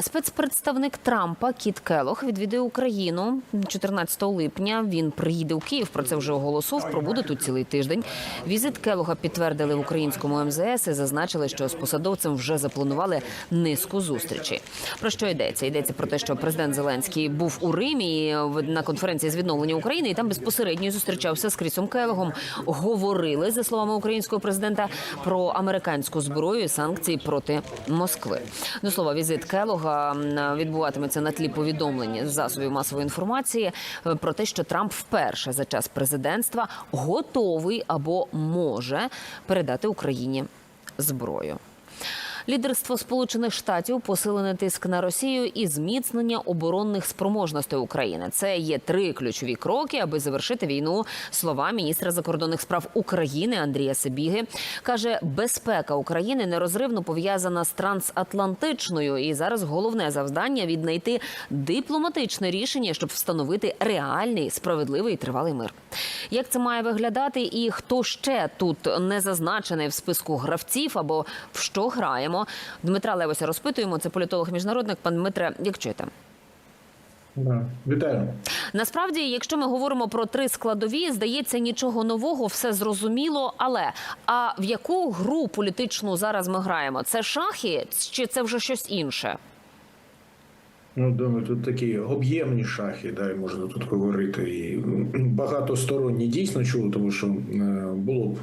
Спецпредставник Трампа Кіт Келох відвідує Україну 14 липня. Він приїде у Київ. Про це вже оголосив. Пробуде тут цілий тиждень. Візит Келога підтвердили в українському МЗС і зазначили, що з посадовцем вже запланували низку зустрічей. Про що йдеться? Йдеться про те, що президент Зеленський був у Римі в- на конференції з відновлення України, і там безпосередньо зустрічався з Крісом Келогом. Говорили за словами українського президента про американську зброю і санкції проти Москви. До слова, візит Келога м, відбуватиметься на тлі повідомлень засобів масової інформації е, про те, що Трамп вперше за час президентства готовий або може передати Україні зброю. Лідерство Сполучених Штатів посилений тиск на Росію і зміцнення оборонних спроможностей України. Це є три ключові кроки, аби завершити війну. Слова міністра закордонних справ України Андрія Сибіги каже, безпека України нерозривно пов'язана з трансатлантичною, і зараз головне завдання віднайти дипломатичне рішення, щоб встановити реальний, справедливий і тривалий мир. Як це має виглядати, і хто ще тут не зазначений в списку гравців або в що граємо? Дмитра Левося розпитуємо. Це політолог міжнародник. Пан Дмитре, як чуєте? Да. Вітаю. Насправді, якщо ми говоримо про три складові, здається, нічого нового, все зрозуміло. Але а в яку гру політичну зараз ми граємо? Це шахи чи це вже щось інше? Ну, думаю, тут такі об'ємні шахи, да, і можна тут говорити. І багатосторонні дійсно чули, тому що е, було б,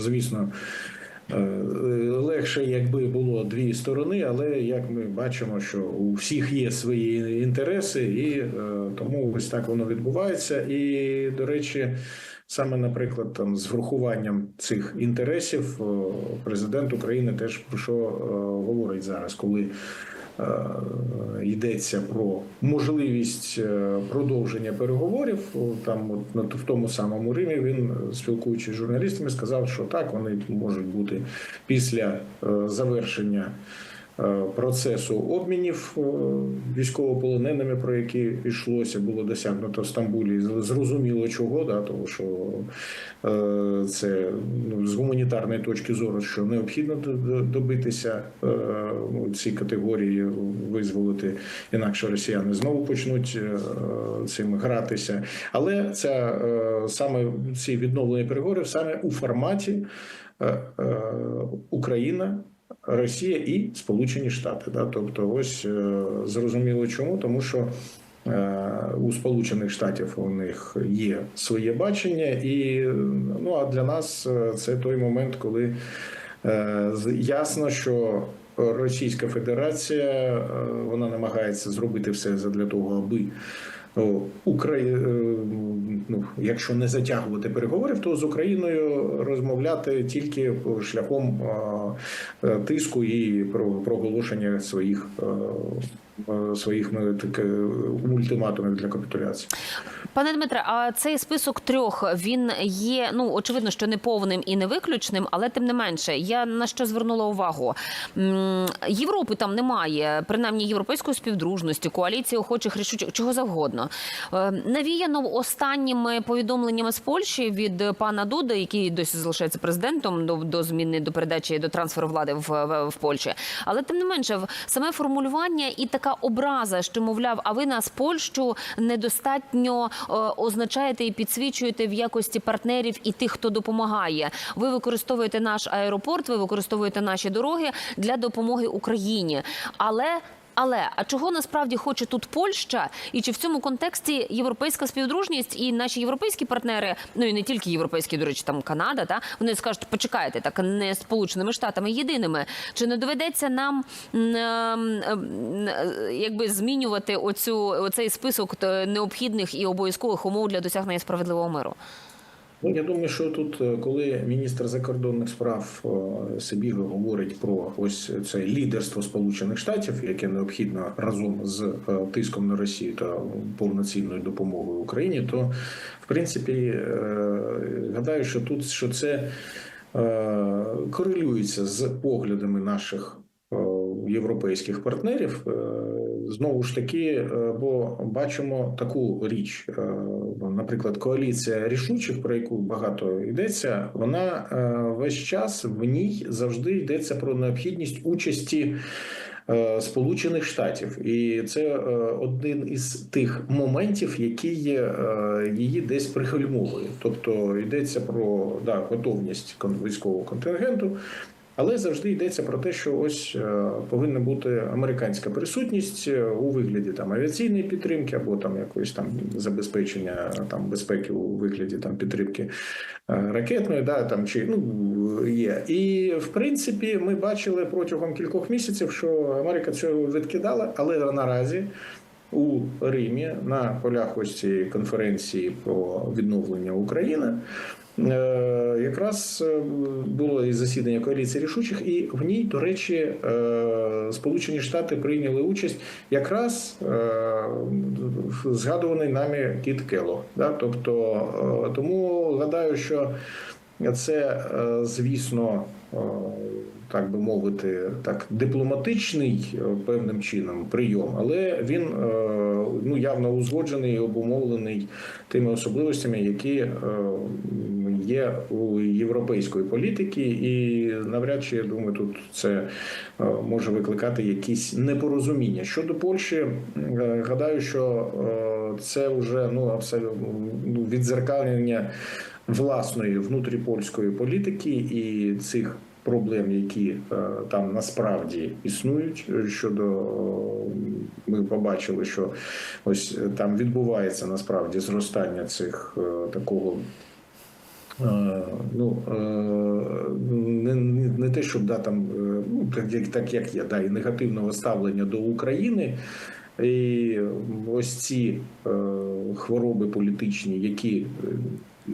звісно, е, легше, якби було дві сторони, але як ми бачимо, що у всіх є свої інтереси, і е, тому ось так воно відбувається. І, до речі, саме, наприклад, там з врахуванням цих інтересів о, президент України теж про що е, говорить зараз, коли. Е, йдеться про можливість е, продовження переговорів. Там от в тому самому Римі він, е, спілкуючись з журналістами, сказав, що так вони можуть бути після завершення. Е, Процесу обмінів е, військовополоненими, про які йшлося, було досягнуто в Стамбулі. Зрозуміло чого, да, тому що е, це ну, з гуманітарної точки зору, що необхідно добитися ну, ці категорії визволити, інакше росіяни знову почнуть цим гратися. Але ця е, саме ці відновлені переговори саме у форматі Україна. Росія і Сполучені Штати, да, тобто, ось е, зрозуміло чому, тому що е, у Сполучених Штатів у них є своє бачення, і ну а для нас е, це той момент, коли ясно, що Російська Федерація вона намагається зробити все для того, аби Украї... е, ну, якщо не затягувати переговорів, то з Україною розмовляти тільки шляхом е, тиску і про- проголошення своїх е, своїх ну, таке, ультиматумів для капітуляції. Пане Дмитре, а цей список трьох він є ну очевидно, що не повним і не виключним, але тим не менше, я на що звернула увагу. Європи там немає, принаймні європейської співдружності, коаліції охочих рішучих, чого завгодно. Е, Навіяно останніми повідомленнями з Польщі від пана Дуда, який досі залишається президентом до, до зміни до передачі до трансферу влади в, в, в Польщі. Але тим не менше, саме формулювання і така образа, що мовляв, а ви нас Польщу недостатньо е, означаєте і підсвічуєте в якості партнерів і тих, хто допомагає. Ви використовуєте наш аеропорт, ви використовуєте наші дороги для допомоги Україні. Але але а чого насправді хоче тут Польща, і чи в цьому контексті європейська співдружність і наші європейські партнери, ну і не тільки європейські, до речі, там Канада, та вони скажуть, почекайте, так не сполученими штатами єдиними. Чи не доведеться нам ем, ем, е, якби змінювати оцю оцей список е, необхідних і обов'язкових умов для досягнення справедливого миру? Ну, я думаю, що тут, е, коли міністр закордонних справ е, Сибіга говорить про ось це лідерство Сполучених Штатів, яке необхідно разом з е, тиском на Росію та повноцінною допомогою Україні, то в принципі гадаю, що тут що це корелюється з поглядами наших європейських партнерів. Знову ж таки, е, бо бачимо таку річ, е, наприклад, коаліція рішучих, про яку багато йдеться, вона е, весь час в ній завжди йдеться про необхідність участі Сполучених Штатів, і це один із тих моментів, які її десь пригальмовує. Тобто йдеться про да, готовність військового контингенту. Але завжди йдеться про те, що ось е, повинна бути американська присутність е, у вигляді там авіаційної підтримки або там якоїсь там забезпечення там безпеки у вигляді там підтримки е, ракетної, да там чи ну є. І в принципі, ми бачили протягом кількох місяців, що Америка цього відкидала, але наразі. У Римі на полях ось цієї конференції про відновлення України якраз е, було і засідання коаліції рішучих, і в ній, до речі, е, Сполучені Штати прийняли участь якраз е, згадуваний нами Кіт Келлог. Да? Тобто, е, тому гадаю, що це, е, звісно, е, так би мовити, так дипломатичний е, певним чином прийом, але він е, ну явно узгоджений і обумовлений тими особливостями, які е, є у європейської політики, і навряд чи я думаю, тут це е, може викликати якісь непорозуміння щодо Польщі. е, Гадаю, що е, це вже ну абсолютно ну, відзеркалення власної внутріпольської політики і цих проблем, які там насправді існують. Щодо ми побачили, що ось там відбувається насправді зростання цих такого. Е, Ну е, не, не, не те, щоб да там е, ну як так як є, да, і негативного ставлення до України. І ось ці е, хвороби політичні, які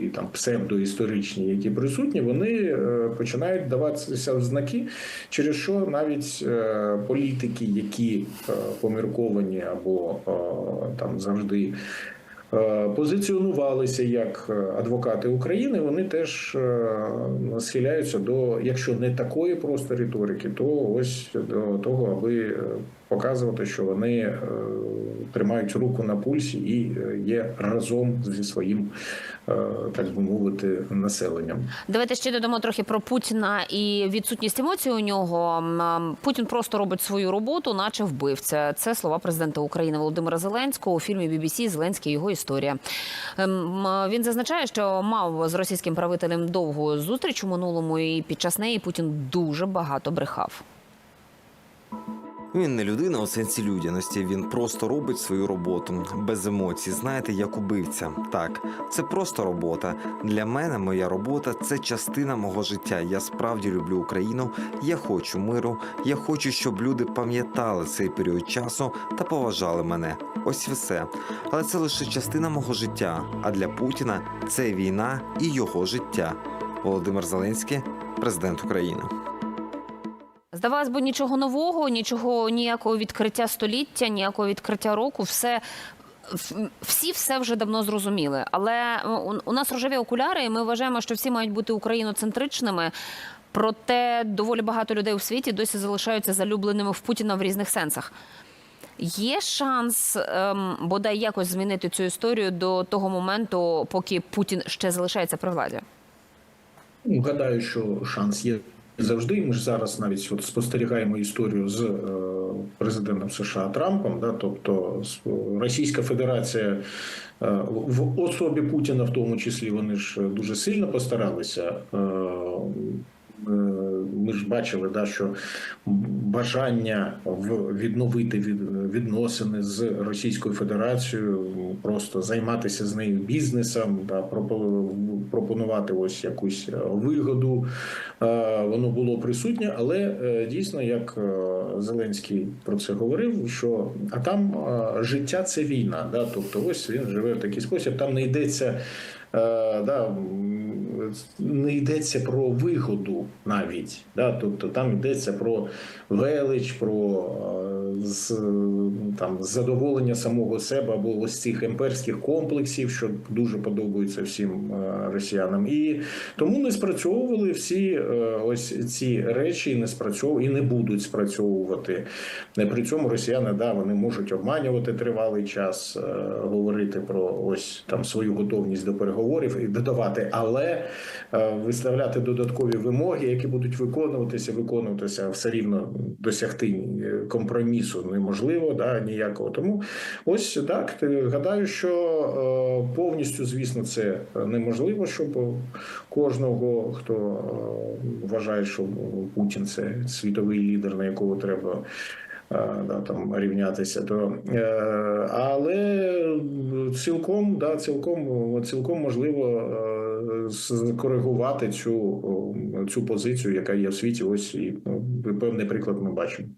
і там псевдоісторичні, які присутні, вони е, починають даватися в знаки, через що навіть е, політики, які е, помірковані або е, там завжди. Е, Позиціонувалися як е, адвокати України, вони теж е, схиляються до, якщо не такої просто риторики, то ось до того, аби показувати, що вони е, тримають руку на пульсі і е, є разом зі своїм, е, так би мовити, населенням. Давайте ще додамо трохи про Путіна і відсутність емоцій у нього. Путін просто робить свою роботу, наче вбивця. Це слова президента України Володимира Зеленського у фільмі BBC Зеленський його історія. Ем, Він зазначає, що мав з російським правителем довгу зустріч у минулому, і під час неї Путін дуже багато брехав. Він не людина у сенсі людяності. Він просто робить свою роботу без емоцій. Знаєте, як убивця. Так, це просто робота. Для мене моя робота це частина мого життя. Я справді люблю Україну. Я хочу миру. Я хочу, щоб люди пам'ятали цей період часу та поважали мене. Ось все. Але це лише частина мого життя. А для Путіна це війна і його життя. Володимир Зеленський, президент України. Здавалось би, нічого нового, нічого, ніякого відкриття століття, ніякого відкриття року. Все всі все вже давно зрозуміли. Але у, у нас рожеві окуляри, і ми вважаємо, що всі мають бути україноцентричними. Проте доволі багато людей у світі досі залишаються залюбленими в Путіна в різних сенсах. Є шанс ем, бодай якось змінити цю історію до того моменту, поки Путін ще залишається при владі. Гадаю, що шанс є завжди. і Ми ж зараз навіть от спостерігаємо історію з е, президентом США Трампом. Да, тобто с- Російська Федерація е, в особі Путіна, в тому числі, вони ж дуже сильно постаралися. Е, Ми ж бачили, да, що бажання відновити від- відносини з Російською Федерацією, просто займатися з нею бізнесом, да, пропонувати ось якусь е, вигоду. Е, Воно було присутнє, але дійсно, як Зеленський про це говорив, що а там життя це війна. Да? Тобто, ось він живе в такий спосіб, там не йдеться. Да, не йдеться про вигоду навіть, да, тобто там йдеться про велич, про е, там задоволення самого себе або ось цих імперських комплексів, що дуже подобаються всім е, росіянам, і тому не спрацьовували всі е, ось ці речі, і не спрацьовували і не будуть спрацьовувати. При цьому росіяни да вони можуть обманювати тривалий час, говорити про ось там свою готовність до переговорів і додавати, але виставляти додаткові вимоги, які будуть виконуватися, виконуватися все рівно досягти е, компромісу неможливо, да ніякого. Тому ось так гадаю, що е, повністю, звісно, це неможливо, щоб кожного, хто е, вважає, що Путін це світовий лідер, на якого треба. Е, Да, там рівнятися, то е, але цілком, да, цілком, цілком можливо е, скоригувати цю, цю позицію, яка є в світі. Ось і ну, певний приклад ми бачимо.